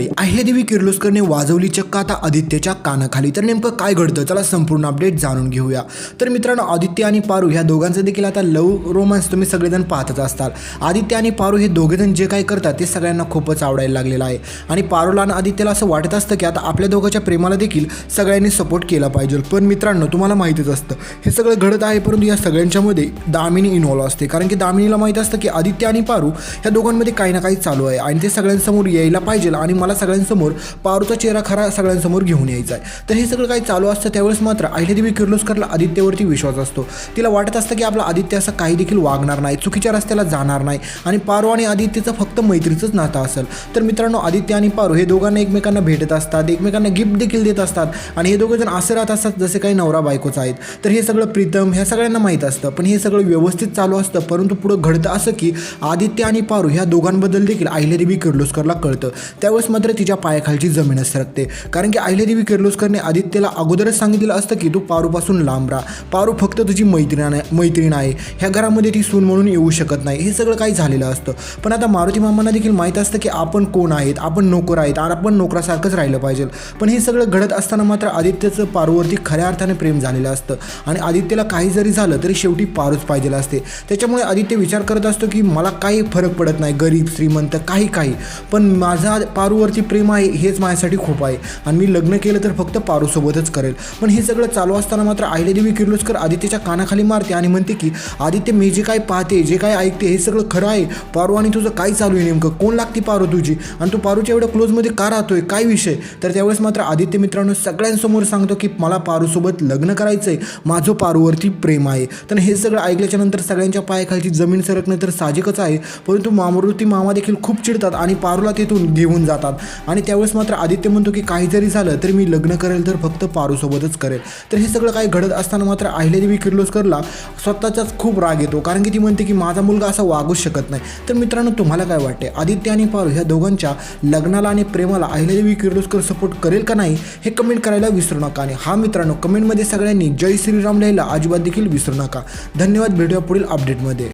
अहिल्यादेवी किर्लोस्करने वाजवली चक्क आता आदित्यच्या कानाखाली. तर नेमकं काय घडतं? चला संपूर्ण अपडेट जाणून घेऊया. तर मित्रांनो आदित्य आणि पारू ह्या दोघांचं देखील आता लव रोमांस तुम्ही सगळेजण पाहतच असताल. आदित्य आणि पारू हे दोघेजण जे काही करतात ते सगळ्यांना खूपच आवडायला लागलेलं आहे. आणि पारूला आणि आदित्यला असं वाटत असतं की आता आपल्या दोघांच्या प्रेमाला देखील सगळ्यांनी सपोर्ट केला पाहिजे. पण मित्रांनो तुम्हाला माहितीच असतं हे सगळं घडत आहे परंतु या सगळ्यांच्यामध्ये दामिनी इन्व्हॉल्व असते. कारण की दामिनीला माहीत असतं की आदित्य आणि पारू ह्या दोघांमध्ये काही ना काही चालू आहे आणि ते सगळ्यांसमोर यायला पाहिजे आणि मला सगळ्यांसमोर पारूचा चेहरा खरा सगळ्यांसमोर घेऊन यायचा आहे. तर हे सगळं काही चालू असतं त्यावेळेस मात्र अहिल्यादेवी किर्लोस्करला आदित्यवरती विश्वास असतो. तिला वाटत असतं की आपला आदित्य असं काही देखील वागणार नाही चुकीच्या रस्त्याला जाणार नाही आणि पारू आणि आदित्यचं फक्त मैत्रीचंच नातं असेल. तर मित्रांनो आदित्य आणि पारू हे दोघांना एकमेकांना भेटत असतात एकमेकांना गिफ्ट देखील देत असतात आणि हे दोघं जण असे राहत असतात जसे काही नवरा बायकोच आहेत. तर हे सगळं प्रीतम ह्या सगळ्यांना माहीत असतं. पण हे सगळं व्यवस्थित चालू असतं परंतु पुढं घडतं असं की आदित्य आणि पारू ह्या दोघांबद्दल देखील अहिल्यादेवी किर्लोस्करला कळतं. त्यावेळेस मात्र तिच्या पायाखालची जमीनच सरकते. कारण की अहिल्यादेवी किर्लोस्करने आदित्यला अगोदरच सांगितलेलं असतं की तू पारूपासून लांब राहा. पारू फक्त तुझी मैत्रीण आहे मैत्रीण आहे. ह्या घरामध्ये ती सून म्हणून येऊ शकत नाही. हे सगळं काही झालेलं असतं. पण आता मारुती मामांना देखील माहीत असतं की आपण कोण आहेत? आपण नोकर आहेत. आणि आपण नोकरासारखंच राहिलं पाहिजे. पण हे सगळं घडत असताना मात्र आदित्यचं पारूवरती खऱ्या अर्थाने प्रेम झालेलं असतं. आणि आदित्यला काही जरी झालं तरी शेवटी पारूच पाहिजे असते. त्याच्यामुळे आदित्य विचार करत असतो की मला काही फरक पडत नाही. गरीब श्रीमंत काही काही. पण माझा पारूवरती प्रेम आहे हेच माझ्यासाठी खूप आहे. आणि मी लग्न केलं तर फक्त पारूसोबतच करेल. पण हे सगळं चालू असताना मात्र अहिल्यादेवी किर्लोस्कर आदित्यच्या कानाखाली मारते आणि म्हणते की आदित्य मी जे काय पाहते जे काय ऐकते हे सगळं खरं आहे. पारू आणि तुझं काय चालू आहे नेमकं? कोण लागते पारू तुझी? आणि तू पारूच्या एवढ्या क्लोजमध्ये का राहतोय? काय विषय? तर त्यावेळेस मात्र आदित्य मित्रांनो सगळ्यांसमोर सांगतो की मला पारूसोबत लग्न करायचं आहे माझं पारूवरती प्रेम आहे. तर हे सगळं ऐकल्याच्या नंतर सगळ्यांच्या पायाखालची जमीन सरकणं तर साहजिकच आहे. परंतु मामृती मामा देखील खूप चिडतात आणि पारूला तिथून घेऊन जातात. आणि त्यावेळेस मात्र आदित्य म्हणतो की काही जरी झालं तरी मी लग्न करेल तर फक्त पारूसोबतच करेल. तर हे सगळं काही घडत असताना मात्र अहिल्यादेवी किर्लोस्करला स्वतःचाच खूप राग येतो. कारण की ती म्हणते की माझा मुलगा असा वागूच शकत नाही. तर मित्रांनो तुम्हाला काय वाटते आदित्य आणि पारू ह्या दोघांच्या लग्नाला आणि प्रेमाला अहिल्यादेवी किर्लोस्कर सपोर्ट करेल का नाही हे कमेंट करायला विसरू नका. आणि हा मित्रांनो कमेंटमध्ये सगळ्यांनी जय श्रीराम लिहायला अजिबात देखील विसरू नका. धन्यवाद. भेटूया पुढील अपडेटमध्ये